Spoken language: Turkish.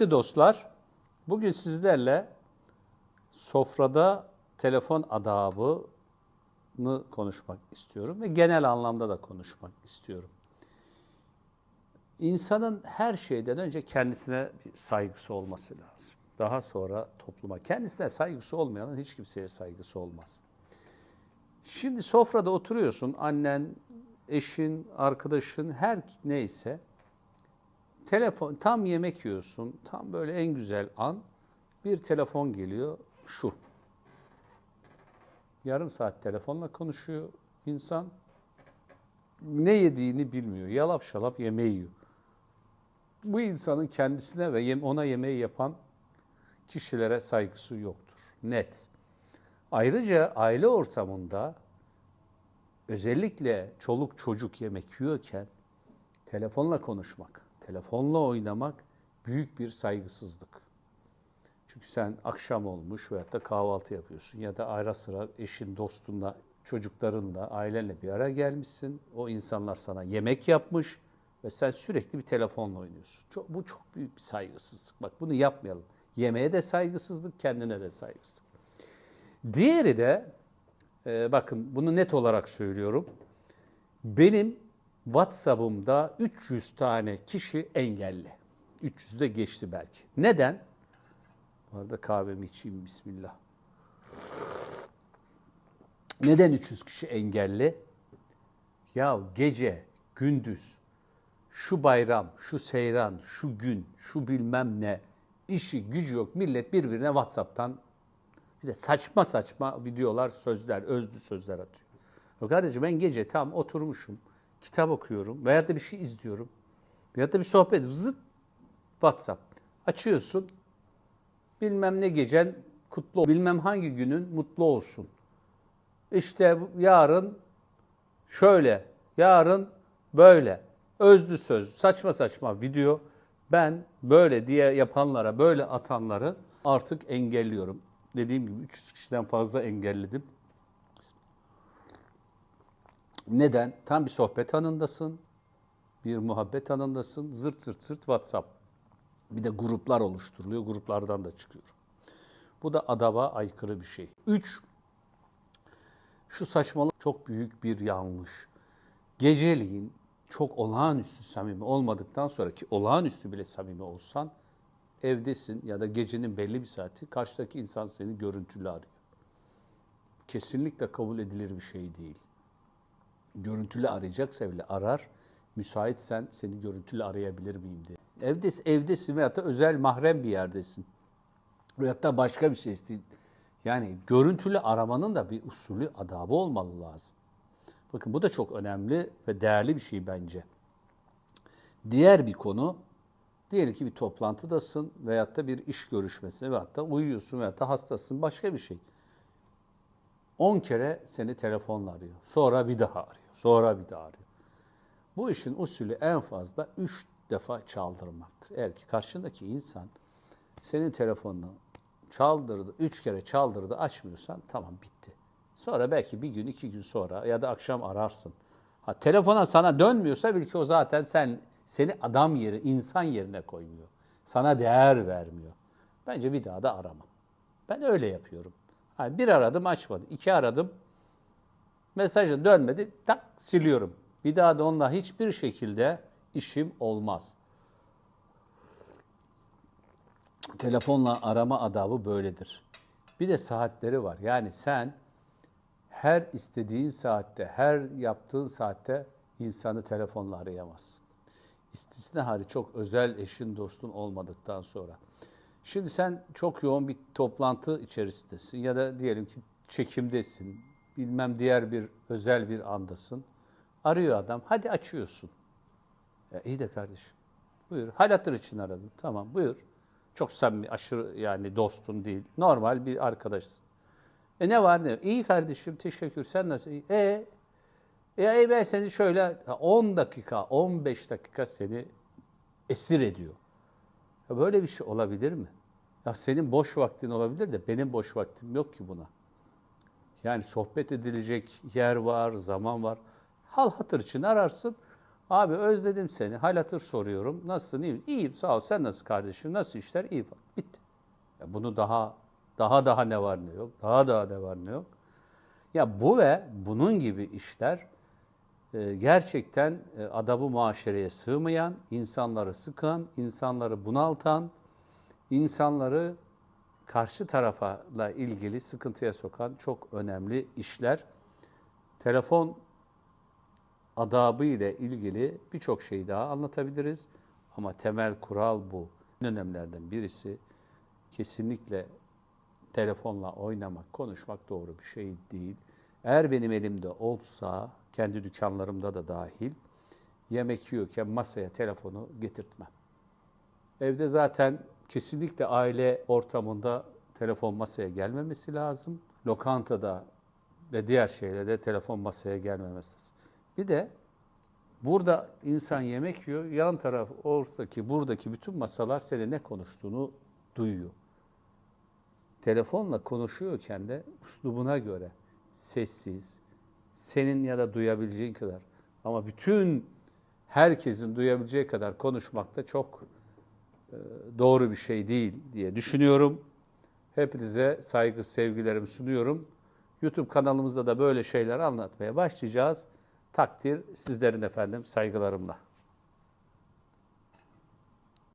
Kıymetli dostlar, bugün sizlerle sofrada telefon adabını konuşmak istiyorum ve genel anlamda da konuşmak istiyorum. İnsanın her şeyden önce kendisine bir saygısı olması lazım. Daha sonra topluma. Kendisine saygısı olmayanın hiç kimseye saygısı olmaz. Şimdi sofrada oturuyorsun, annen, eşin, arkadaşın, her neyse Telefon, tam yemek yiyorsun, tam böyle en güzel an bir telefon geliyor, şu. Yarım saat telefonla konuşuyor insan. Ne yediğini bilmiyor, yalap şalap yemeği yiyor. Bu insanın kendisine ve ona yemeği yapan kişilere saygısı yoktur. Net. Ayrıca aile ortamında özellikle çoluk çocuk yemek yiyorken telefonla konuşmak, telefonla oynamak büyük bir saygısızlık. Çünkü sen akşam olmuş veyahut da kahvaltı yapıyorsun ya da ara sıra eşin, dostunla, çocuklarınla, ailenle bir ara gelmişsin. O insanlar sana yemek yapmış ve sen sürekli bir telefonla oynuyorsun. Çok, bu çok büyük bir saygısızlık. Bak bunu yapmayalım. Yemeğe de saygısızlık, kendine de saygısızlık. Diğeri de, e, bakın bunu net olarak söylüyorum. Benim WhatsApp'ımda 300 tane kişi engelli. 300 de geçti belki. Neden? Bu arada kahvemi içeyim bismillah. Neden 300 kişi engelli? Ya gece, gündüz, şu bayram, şu seyran, şu gün, şu bilmem ne, işi gücü yok. Millet birbirine WhatsApp'tan bir de saçma saçma videolar, sözler, özlü sözler atıyor. Ya kardeşim ben gece tam oturmuşum kitap okuyorum veya da bir şey izliyorum. Veya da bir sohbet, zıt WhatsApp. Açıyorsun, bilmem ne gecen kutlu, bilmem hangi günün mutlu olsun. İşte yarın şöyle, yarın böyle. Özlü söz, saçma saçma video. Ben böyle diye yapanlara, böyle atanları artık engelliyorum. Dediğim gibi 300 kişiden fazla engelledim. Neden? Tam bir sohbet anındasın, bir muhabbet anındasın, zırt zırt zırt WhatsApp. Bir de gruplar oluşturuluyor, gruplardan da çıkıyor. Bu da adaba aykırı bir şey. Üç, şu saçmalık çok büyük bir yanlış. Geceliğin çok olağanüstü samimi olmadıktan sonra ki olağanüstü bile samimi olsan evdesin ya da gecenin belli bir saati karşıdaki insan seni görüntülü arıyor. Kesinlikle kabul edilir bir şey değil görüntülü arayacaksa bile arar. Müsaitsen seni görüntülü arayabilir miyim diye. Evdesin, evdesin veyahut da özel mahrem bir yerdesin. Veyahut da başka bir şeysin. Yani görüntülü aramanın da bir usulü, adabı olmalı lazım. Bakın bu da çok önemli ve değerli bir şey bence. Diğer bir konu, diyelim ki bir toplantıdasın veyahut da bir iş görüşmesine veyahut da uyuyorsun veyahut da hastasın, başka bir şey. 10 kere seni telefonla arıyor. Sonra bir daha arıyor. Sonra bir daha arıyor. Bu işin usulü en fazla 3 defa çaldırmaktır. Eğer ki karşındaki insan senin telefonunu çaldırdı, 3 kere çaldırdı açmıyorsan tamam bitti. Sonra belki bir gün, iki gün sonra ya da akşam ararsın. Ha, telefona sana dönmüyorsa bil ki o zaten sen seni adam yeri, insan yerine koymuyor. Sana değer vermiyor. Bence bir daha da arama. Ben öyle yapıyorum. Yani bir aradım açmadı. iki aradım mesajı dönmedi. Tak siliyorum. Bir daha da onunla hiçbir şekilde işim olmaz. Telefonla arama adabı böyledir. Bir de saatleri var. Yani sen her istediğin saatte, her yaptığın saatte insanı telefonla arayamazsın. İstisna hali çok özel eşin, dostun olmadıktan sonra. Şimdi sen çok yoğun bir toplantı içerisindesin ya da diyelim ki çekimdesin, bilmem diğer bir özel bir andasın. Arıyor adam, hadi açıyorsun. Ya iyi de kardeşim, buyur. Hal hatır için aradım, tamam buyur. Çok samimi, aşırı yani dostun değil, normal bir arkadaşsın. E ne var ne? İyi kardeşim, teşekkür. Sen nasıl? İyi. E, e ben seni şöyle 10 dakika, 15 dakika seni esir ediyor. Ya böyle bir şey olabilir mi? Ya senin boş vaktin olabilir de benim boş vaktim yok ki buna. Yani sohbet edilecek yer var, zaman var. Hal hatır için ararsın. Abi özledim seni. Hal hatır soruyorum. Nasılsın? İyiyim. İyiyim sağ ol. Sen nasıl kardeşim? Nasıl işler? İyi falan. Bitti. Ya bunu daha daha daha ne var ne yok. Daha daha ne var ne yok. Ya bu ve bunun gibi işler e, gerçekten e, adabı muaşereye sığmayan, insanları sıkan, insanları bunaltan, insanları karşı tarafla ilgili sıkıntıya sokan çok önemli işler. Telefon adabı ile ilgili birçok şey daha anlatabiliriz ama temel kural bu. En önemlilerden birisi kesinlikle telefonla oynamak, konuşmak doğru bir şey değil. Eğer benim elimde olsa, kendi dükkanlarımda da dahil, yemek yiyorken masaya telefonu getirtmem. Evde zaten kesinlikle aile ortamında telefon masaya gelmemesi lazım. Lokantada ve diğer şeylerde telefon masaya gelmemesi lazım. Bir de burada insan yemek yiyor, yan taraf oradaki, buradaki bütün masalar senin ne konuştuğunu duyuyor. Telefonla konuşuyorken de üslubuna göre sessiz, senin ya da duyabileceğin kadar ama bütün herkesin duyabileceği kadar konuşmak da çok doğru bir şey değil diye düşünüyorum. Hepinize saygı, sevgilerimi sunuyorum. YouTube kanalımızda da böyle şeyler anlatmaya başlayacağız. Takdir sizlerin efendim saygılarımla.